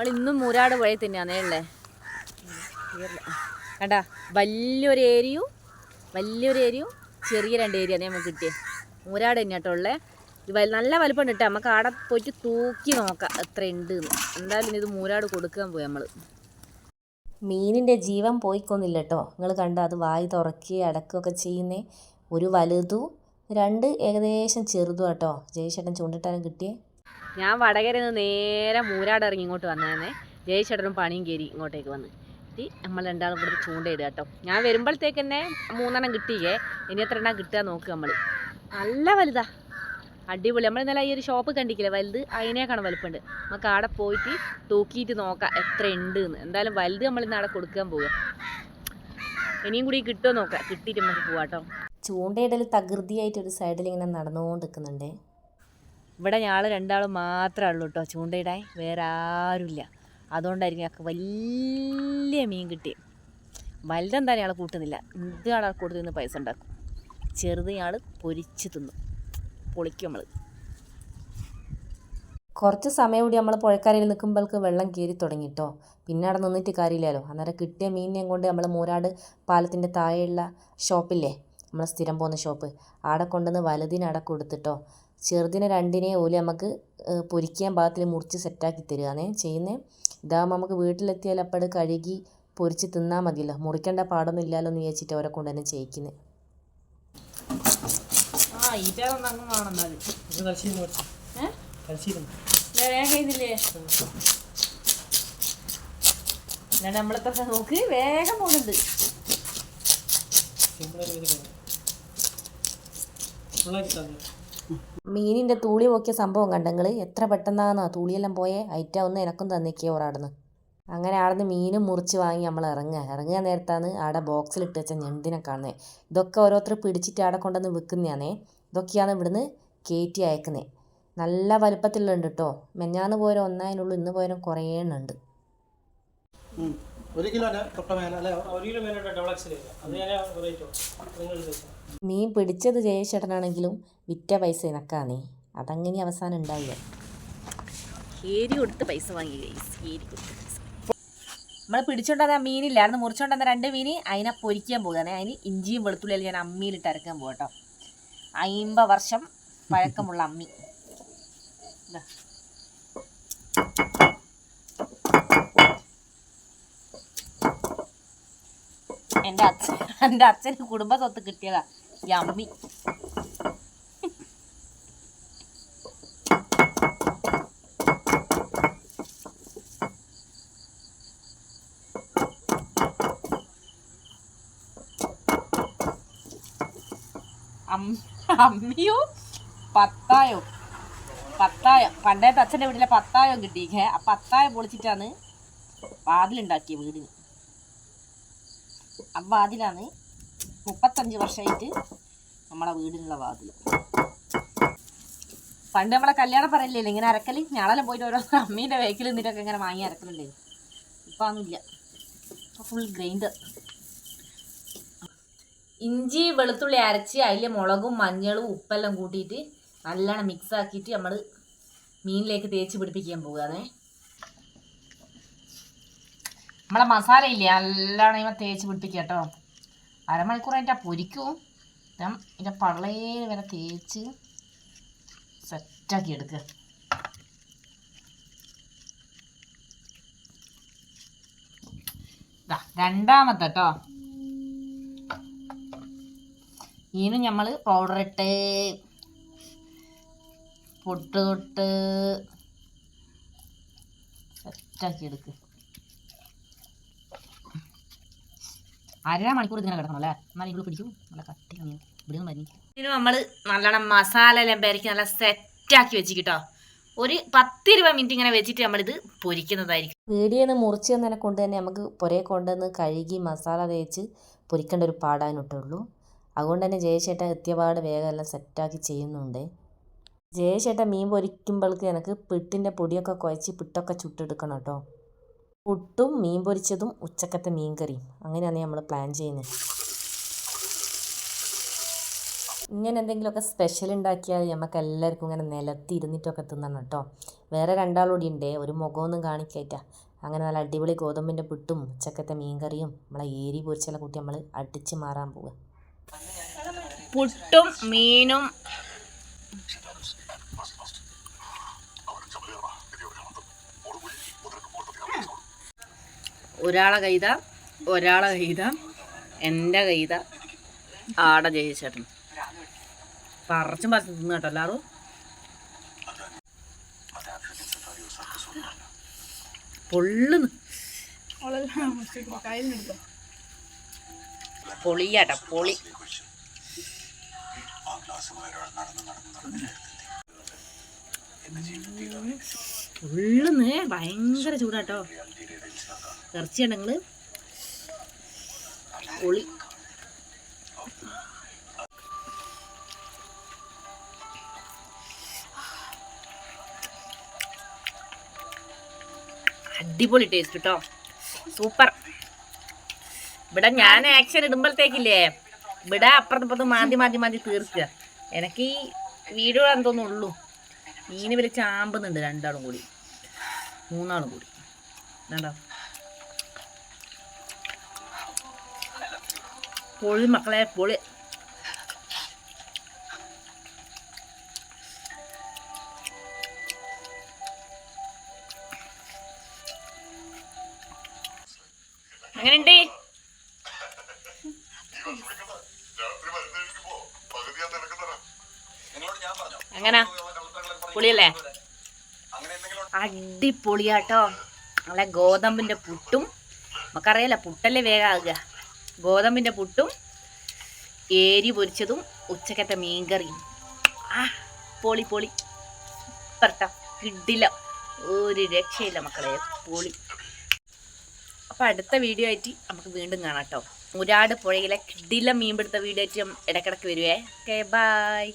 നമ്മൾ ഇന്നും മൂരാട് പുഴയിൽ തന്നെയാണ് അല്ലേ കണ്ടാ വലിയൊരു ഏരിയയും വലിയൊരു ഏരിയയും ചെറിയ രണ്ട് ഏരിയ നമുക്ക് കിട്ടിയത് മൂരാട് തന്നെ കേട്ടോ ഉള്ളത് നല്ല വലുപ്പം കിട്ടുക നമുക്ക് ആടെ പോയിട്ട് തൂക്കി നോക്കാം എത്ര ഉണ്ട് എന്തായാലും ഇത് മൂരാട് കൊടുക്കാൻ പോയി നമ്മൾ മീനിന്റെ ജീവൻ പോയിക്കൊന്നില്ല കേട്ടോ. നിങ്ങൾ കണ്ടോ അത് വായി തുറക്കി അടക്കുകയൊക്കെ ചെയ്യുന്നേ. ഒരു വലുതും രണ്ട് ഏകദേശം ചെറുതും കേട്ടോ. ജയശേട്ടൻ ചൂണ്ടിട്ടാനും കിട്ടിയേ. ഞാൻ വടകരയിൽ നിന്ന് നേരെ മൂരാട് ഇറങ്ങി ഇങ്ങോട്ട് വന്നേനെ ജയിച്ചേട്ടനും പണിയും കയറി ഇങ്ങോട്ടേക്ക് വന്ന്. നമ്മൾ രണ്ടാളും ഇവിടെ ചൂണ്ടയിടുക കേട്ടോ. ഞാൻ വരുമ്പോഴത്തേക്ക് തന്നെ മൂന്നെണ്ണം കിട്ടിയേ. ഇനി എത്ര എണ്ണം കിട്ടുക നോക്കുക നമ്മൾ നല്ല വലുതാ. അടിപൊളി. നമ്മൾ ഇന്നലെ ഈ ഒരു ഷോപ്പ് കണ്ടിക്കില്ല? വലുത്. അതിനേക്കാണ് വലുപ്പമുണ്ട് നമുക്ക് അവിടെ പോയിട്ട് തൂക്കിയിട്ട് നോക്കാം എത്ര ഉണ്ട് എന്ന് എന്തായാലും വലുത് നമ്മൾ ഇന്ന് അവിടെ കൊടുക്കാൻ പോവുക. ഇനിയും കൂടി കിട്ടുമോ നോക്കാം. കിട്ടിയിട്ട് നമുക്ക് പോവാം കേട്ടോ. ചൂണ്ടയിടൽ തകൃതിയായിട്ട് ഒരു സൈഡിൽ ഇങ്ങനെ നടന്നുകൊണ്ട് നിൽക്കുന്നുണ്ടേ. ഇവിടെ ഞങ്ങൾ രണ്ടാൾ മാത്രമേ ഉള്ളൂ കേട്ടോ ചൂണ്ടയിടാൻ വേറെ ആരുമില്ല അതുകൊണ്ടായിരിക്കും ഞങ്ങൾക്ക് വലിയ മീൻ കിട്ടി വലുതെന്താ ഞങ്ങൾ കൂട്ടുന്നില്ല. ഇത് ആളെ കൂട്ടി നിന്ന് പൈസ ഉണ്ടാക്കും. ചെറുത് ഞങ്ങൾ പൊരിച്ച് തിന്നും. പൊളിക്കും നമ്മൾ കുറച്ച് സമയം കൂടി നമ്മൾ പുഴക്കരയിൽ നിൽക്കുമ്പോൾക്ക് വെള്ളം കയറി തുടങ്ങിട്ടോ പിന്നെ അവിടെ നിന്നിട്ട് കാര്യമില്ലല്ലോ. അന്നേരം കിട്ടിയ മീനിനെയും കൊണ്ട് നമ്മൾ മൂരാട് പാലത്തിന്റെ താഴെയുള്ള ഷോപ്പില്ലേ? നമ്മൾ സ്ഥിരം പോകുന്ന ഷോപ്പ്. അവിടെ കൊണ്ടുവന്ന് വലുതിനടക്കം കൊടുത്തിട്ടോ ചെറുതിനെ രണ്ടിനെ ഓൽ നമുക്ക് പൊരിക്കാൻ പാകത്തിൽ മുറിച്ച് സെറ്റാക്കി തരികയാണേ ചെയ്യുന്നത് ഇതാകുമ്പോൾ നമുക്ക് വീട്ടിലെത്തിയാൽ അപ്പോൾ കഴുകി പൊരിച്ച് തിന്നാൽ മതിയല്ലോ. മുറിക്കേണ്ട പാടൊന്നും ഇല്ലല്ലോ എന്ന് വിചാരിച്ചിട്ട് അവരെ കൊണ്ട് തന്നെ ചെയ്യിക്കുന്നത് കളിച്ചിരുന്നു വേഗം നോക്ക് പോകുന്നുണ്ട് സിമ്പിളായിട്ട് മീനിന്റെ തൂളി പോക്കിയ സംഭവം കണ്ടെങ്കിൽ എത്ര പെട്ടെന്നാണെന്നോ തൂളിയെല്ലാം പോയേ? ഐറ്റം ഒന്ന് എനക്കും തന്നിക്കോ ഒരാടുന്ന് അങ്ങനെ ആടുന്ന് മീനും മുറിച്ച് വാങ്ങി നമ്മൾ ഇറങ്ങുക. ഇറങ്ങുക നേരത്താണ് ആടെ ബോക്സിലിട്ട് വെച്ച ഞണ്ടിനെ കാണുന്നത് ഇതൊക്കെ ഓരോരുത്തർ പിടിച്ചിട്ട് ആടെ കൊണ്ടുവന്ന് വിൽക്കുന്നതാണേ ഇതൊക്കെയാണ് ഇവിടുന്ന് കയറ്റി അയക്കുന്നത് നല്ല വലുപ്പത്തിലുണ്ട് കേട്ടോ. മെഞ്ഞാന്ന് പോയാലും ഒന്നതിനുള്ളൂ ഇന്ന് പോയാലും കുറേ എണ്ണുണ്ട് ഒരു കിലോ തൊട്ട മേലെ? അല്ലേ? ഒരു കിലോ മേലോട്ട് ഡബിൾ എക്സൽ അത് ഞാൻ റേറ്റോ നിങ്ങൾ മീൻ പിടിച്ചത് ജയശേട്ടനാണെങ്കിലും വിറ്റ പൈസ എനക്കാന്നേ അതങ്ങനെ അവസാനം ഉണ്ടാവില്ല ഏരി കൊടുത്ത് പൈസ വാങ്ങി കൊടുത്ത് നമ്മൾ പിടിച്ചോണ്ടെന്ന മീനില്ല. അന്ന് മുറിച്ചോണ്ടാ രണ്ട് മീന്. അതിനെ പൊരിക്കാൻ പോകുകയാണ് അതിന് ഇഞ്ചിയും വെളുത്തുള്ളിയും ഞാൻ അമ്മിയിലിട്ട് അരക്കാൻ പോകട്ടോ കേട്ടോ അയിമ്പ വർഷം പഴക്കമുള്ള അമ്മി. എന്റെ അച്ഛൻ എന്റെ അച്ഛന് കുടുംബ സ്വത്ത് കിട്ടിയതാ. ഈ അമ്മി അമ്മിയോ? പത്തായോ? പത്തായം? പണ്ടത്തെ അച്ഛന്റെ വീട്ടിലെ പത്തായോ കിട്ടിയിക്കേ? ആ പത്തായം പൊളിച്ചിട്ടാണ് വാതിലുണ്ടാക്കിയ വീടിന്. വാതിലാണ് മുപ്പത്തഞ്ച് വർഷമായിട്ട് നമ്മളെ വീടിനുള്ള വാതിൽ പണ്ട് നമ്മളെ കല്യാണം പറയില്ലേ ഇങ്ങനെ അരക്കൽ ഞാളെല്ലാം പോയിട്ട് ഓരോ അമ്മീന്റെ വേക്കിൽ നിന്നിട്ടൊക്കെ ഇങ്ങനെ വാങ്ങി അരക്കലുണ്ടേ. ഇപ്പം അതൊന്നുമില്ല ഫുൾ ഗ്രൈൻഡർ ഇഞ്ചി വെളുത്തുള്ളി അരച്ച് അതിൽ മുളകും മഞ്ഞളും ഉപ്പെല്ലാം കൂട്ടിയിട്ട് നല്ലോണം മിക്സ് ആക്കിയിട്ട് നമ്മൾ മീനിലേക്ക് തേച്ച് പിടിപ്പിക്കാൻ പോകുകയാണേ നമ്മളെ മസാല ഇല്ലേ? നല്ലോണം ഇവ തേച്ച് പിടിപ്പിക്കുക കേട്ടോ. അരമണിക്കൂർ അതിന്റെ പൊരിക്കും. ഇതം ഇതിന്റെ പള്ളയിൽ വരെ തേച്ച് സെറ്റാക്കി എടുക്കുക രണ്ടാമത്തെ കേട്ടോ ഇനി നമ്മൾ പൗഡർ ഇട്ട് പൊട്ട് തൊട്ട് സെറ്റാക്കി എടുക്ക്. അര മണിക്കൂർ ഇതിങ്ങനെ കിടക്കണം അല്ലേ? എന്നാൽ ഇവിടെ പിടിക്കും. നല്ല കട്ടി മീൻ ഇവിടെ മതി ഇതിന് നമ്മൾ നല്ലോണം മസാല എല്ലാം പെരക്കി നല്ല സെറ്റാക്കി വെച്ച് കിട്ടോ ഒരു പത്തിരുപത് മിനിറ്റ് ഇങ്ങനെ വെച്ചിട്ട് നമ്മളിത് പൊരിക്കുന്നതായിരിക്കും. പീടിയെന്ന് മുറിച്ച് തന്നെ കൊണ്ട് തന്നെ നമുക്ക് പുരയെ കൊണ്ടുവന്ന് കഴുകി മസാല തേച്ച് പൊരിക്കേണ്ട ഒരു പാടാനിട്ടുള്ളൂ അതുകൊണ്ട് തന്നെ ജയശേട്ടൻ എത്തിയപാട് വേഗം എല്ലാം സെറ്റാക്കി ചെയ്യുന്നുണ്ട്. ജയശേട്ടൻ മീൻ പൊരിക്കുമ്പോഴേക്ക് എനിക്ക് പിട്ടിന്റെ പൊടിയൊക്കെ കുഴച്ച് പിട്ടൊക്കെ ചുട്ടെടുക്കണം കേട്ടോ. പുട്ടും മീൻ പൊരിച്ചതും ഉച്ചക്കത്തെ മീൻ കറിയും. അങ്ങനെയാണ് നമ്മൾ പ്ലാൻ ചെയ്യുന്നത് ഇങ്ങനെ എന്തെങ്കിലുമൊക്കെ സ്പെഷ്യൽ ഉണ്ടാക്കിയാൽ നമുക്ക് എല്ലാവർക്കും ഇങ്ങനെ നിലത്തി ഇരുന്നിട്ടൊക്കെ തിന്നണം കേട്ടോ. വേറെ രണ്ടാളൂടി ഉണ്ട് ഒരു മുഖമൊന്നും കാണിക്കായിട്ടാ. അങ്ങനെ നല്ല അടിപൊളി ഗോതമ്പിന്റെ പുട്ടും ഉച്ചക്കത്തെ മീൻകറിയും നമ്മളെ ഏരി പൊരിച്ചുള്ള കുട്ടി നമ്മൾ അടിച്ച് മാറാൻ പോവുക പുട്ടും മീനും ഒരാളെ കൈത ഒരാളെ കൈത എന്റെ കൈത ആടെ ജയിച്ചേട്ടൻ പറച്ചും പറിച്ചും തിന്നു കേട്ടോ എല്ലാവരും. പൊള്ളുന്നു. പൊളിയാട്ടോ പൊളി. ഉള്ളുന്ന് ഭയങ്കര ചൂടാട്ടോ. ഇറച്ചിയുണ്ടെങ്കിൽ ഒളി അടിപൊളി ടേസ്റ്റ് കേട്ടോ സൂപ്പർ ഇവിടെ ഞാൻ ആക്ഷൻ ഇടുമ്പോഴത്തേക്കില്ലേ ഇവിടെ അപ്പുറത്തപ്പുറത്ത് മാന്തി മാന്തി മാന്തി തീർക്കുക. എനിക്ക് ഈ വീഡിയോ എന്തോന്നുള്ളൂ മീന് വലിയ ചാമ്പുന്നുണ്ട് രണ്ടാളും കൂടി. മൂന്നാളും കൂടി. വേണ്ട പൊളി മക്കളെ പൊളി അങ്ങനെയുണ്ട് അങ്ങനെ പൊളിയല്ലേ? അടിപൊളിയാട്ടോ. നമ്മളെ ഗോതമ്പിന്റെ പുട്ടും. നമുക്കറിയാലോ പുട്ടല്ലേ വേഗം ആകുക. ഗോതമ്പിന്റെ പുട്ടും ഏരി പൊരിച്ചതും ഉച്ചക്കത്തെ മീൻകറിയും. ആ പൊളി പൊളി. പറട്ടോ കിഡില്ല ഒരു രക്ഷയില്ല മക്കളെ പൊളി. അപ്പോൾ അടുത്ത വീഡിയോ ആയിട്ട് നമുക്ക് വീണ്ടും കാണാം കേട്ടോ മുരാട് പുഴയിലെ കിഡില മീൻപിടുത്ത വീഡിയോ ആയിട്ട് ഇടയ്ക്കിടയ്ക്ക് വരുവേ. Okay bye